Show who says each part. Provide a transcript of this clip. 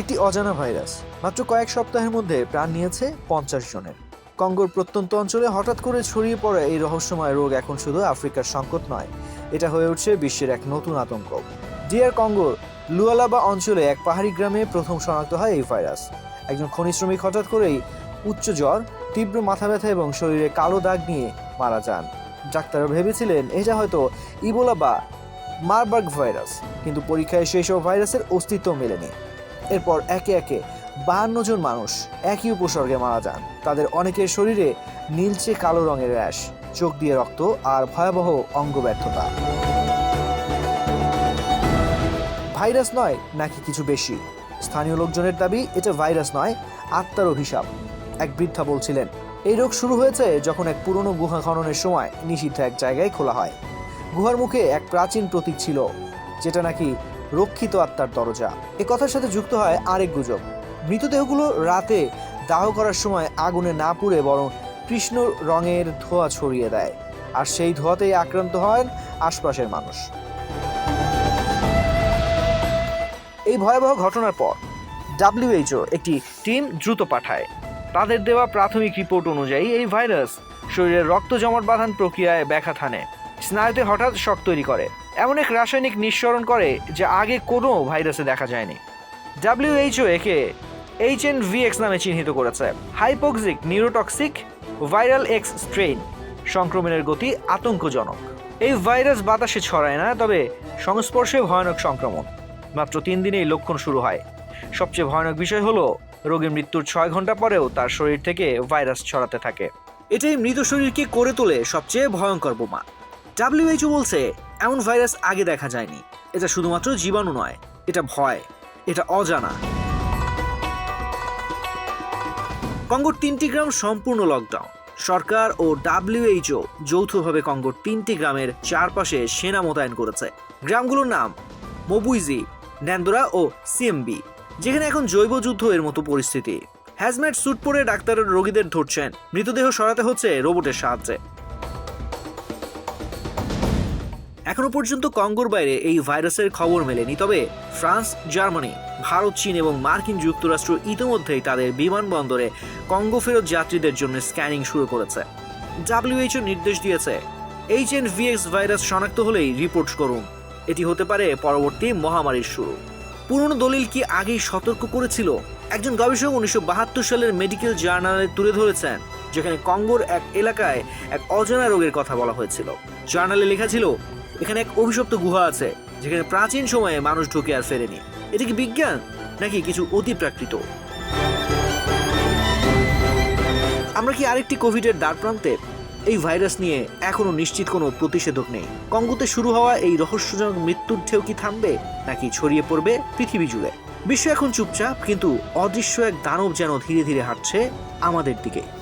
Speaker 1: একটি অজানা ভাইরাস। মাত্র কয়েক সপ্তাহের মধ্যে প্রাণ নিয়েছে পঞ্চাশ জনের। কঙ্গোর প্রত্যন্ত অঞ্চলে হঠাৎ করে ছড়িয়ে পড়া এই রহস্যময় রোগ এখন শুধু আফ্রিকার সংকট নয়, এটা হয়ে উঠছে বিশ্বের এক নতুন আতঙ্ক। ডিয়ার কঙ্গোর লুয়ালাবা অঞ্চলে এক পাহাড়ি গ্রামে প্রথম শনাক্ত হয় এই ভাইরাস। একজন খনি শ্রমিক হঠাৎ করেই উচ্চ জ্বর, তীব্র মাথা ব্যথা এবং শরীরে কালো দাগ নিয়ে মারা যান। ডাক্তাররা ভেবেছিলেন এটা হয়তো ইবোলা বা মারবার্গ ভাইরাস, কিন্তু পরীক্ষায় সেই সব ভাইরাসের অস্তিত্ব মেলেনি। এরপর একে একে বাহান্ন জন মানুষ একই উপসর্গে মারা যান। তাদের অনেকের শরীরে নীলচে কালো রঙের র্যাশ, চোখ দিয়ে রক্ত আর ভয়াবহ অঙ্গ ব্যর্থতা ভাইরাস নয় নাকি কিছু বেশি? স্থানীয় লোকজনের দাবি, এটা ভাইরাস নয়, আত্মার অভিশাপ। এক বৃদ্ধা বলছিলেন, এই রোগ শুরু হয়েছে যখন এক পুরনো গুহা খননের সময় নিষিদ্ধ এক জায়গায় খোলা হয়। গুহার মুখে এক প্রাচীন প্রতীক ছিল, যেটা নাকি রক্ষিত আত্মার দরজা। এ কথার সাথে যুক্ত হয় আরেক গুজব। মৃতদেহগুলো রাতে দাহ করার সময় আগুনে না পুড়ে বরং কৃষ্ণ রঙের ধোঁয়া ছড়িয়ে দেয়। আর সেই ধোঁয়াতেই আক্রান্ত হন আশপাশের মানুষ। এই ভয়াবহ ঘটনার পর ডাব্লিউএইচও একটি টিম দ্রুত পাঠায়। তাদের দেওয়া প্রাথমিক রিপোর্ট অনুযায়ী এই ভাইরাস শরীরের রক্ত জমাট বাঁধান প্রক্রিয়ায় ব্যাঘাত হানে স্নায়ুতে হঠাৎ শক তৈরি করে। এমন এক রাসায়নিক নিঃসরণ করে যা আগে কোনো ভাইরাসে দেখা যায়নি। ডাব্লিউএইচও একে এইচ এন ভিএক্স নামে চিহ্নিত করেছে। Hypoxic neurotoxic viral X strain সংক্রমণের গতি আতঙ্কজনক। এই ভাইরাস বাতাসে ছড়ায় না, তবে সংস্পর্শে ভয়ানক সংক্রমণ। মাত্র তিন দিনেই লক্ষণ শুরু হয়। সবচেয়ে ভয়ানক বিষয় হলো, রোগীর মৃত্যুর ছয় ঘণ্টা পরেও তার শরীর থেকে ভাইরাস ছড়াতে থাকে। এটাই মৃত শরীরকে করে তোলে সবচেয়ে ভয়ঙ্কর বোমা। ডাব্লিউএইচও বলছে, এমন ভাইরাস আগে দেখা যায়নি। এটা শুধুমাত্র জীবাণু নয়, এটা ভয়, এটা অজানা। কঙ্গোর তিনটি গ্রাম সম্পূর্ণ লকডাউন সরকার ও ডাব্লিউএইচও যৌথভাবে কঙ্গোর তিনটি গ্রামের চারপাশে সেনা মোতায়েন করেছে। গ্রামগুলোর নাম মবুইজি, ন্যান্দোরা ও সিএমবি, যেখানে এখন জৈব যুদ্ধ এর মতো পরিস্থিতি। হ্যাজম্যাট স্যুট পরে ডাক্তার রোগীদের ধরছেন। মৃতদেহ সরাতে হচ্ছে রোবটের সাহায্যে। এখনও পর্যন্ত কঙ্গোর বাইরে এই ভাইরাসের খবর মেলেনি, তবে ফ্রান্স, জার্মানি, ভারত, চীন এবং মার্কিন যুক্তরাষ্ট্র ইতিমধ্যেই তাদের বিমানবন্দরে কঙ্গো ফেরত যাত্রীদের জন্য স্ক্যানিং শুরু করেছে। ডাব্লিউএইচও নির্দেশ দিয়েছে, এইচ এন ভিএক্স ভাইরাস শনাক্ত হলেই রিপোর্ট করুন। এটি হতে পারে পরবর্তী মহামারীর শুরু। পুরনো দলিল কি আগেই সতর্ক করেছিল? একজন গবেষক উনিশশো বাহাত্তর সালের মেডিকেল জার্নালে তুলে ধরেছেন, যেখানে কঙ্গোর এক এলাকায় এক অজানা রোগের কথা বলা হয়েছিল। জার্নালে লেখা ছিল এখানে এক অভিশপ্ত গুহা আছে, যেখানে প্রাচীন সময়ে মানুষ ঢুকে আর ফেরেনি। এটা কি বিজ্ঞান, নাকি কিছু অতিপ্রাকৃত? আমরা কি আরেকটি কোভিডের দ্বার প্রান্তে এই ভাইরাস নিয়ে এখনও নিশ্চিত কোনো প্রতিষেধক নেই? কঙ্গোতে শুরু হওয়া এই রহস্যজনক মৃত্যুর ঢেউ কি থামবে, নাকি ছড়িয়ে পড়বে পৃথিবী জুড়ে? বিশ্ব এখন চুপচাপ, কিন্তু অদৃশ্য এক দানব যেন ধীরে ধীরে হাঁটছে আমাদের দিকে।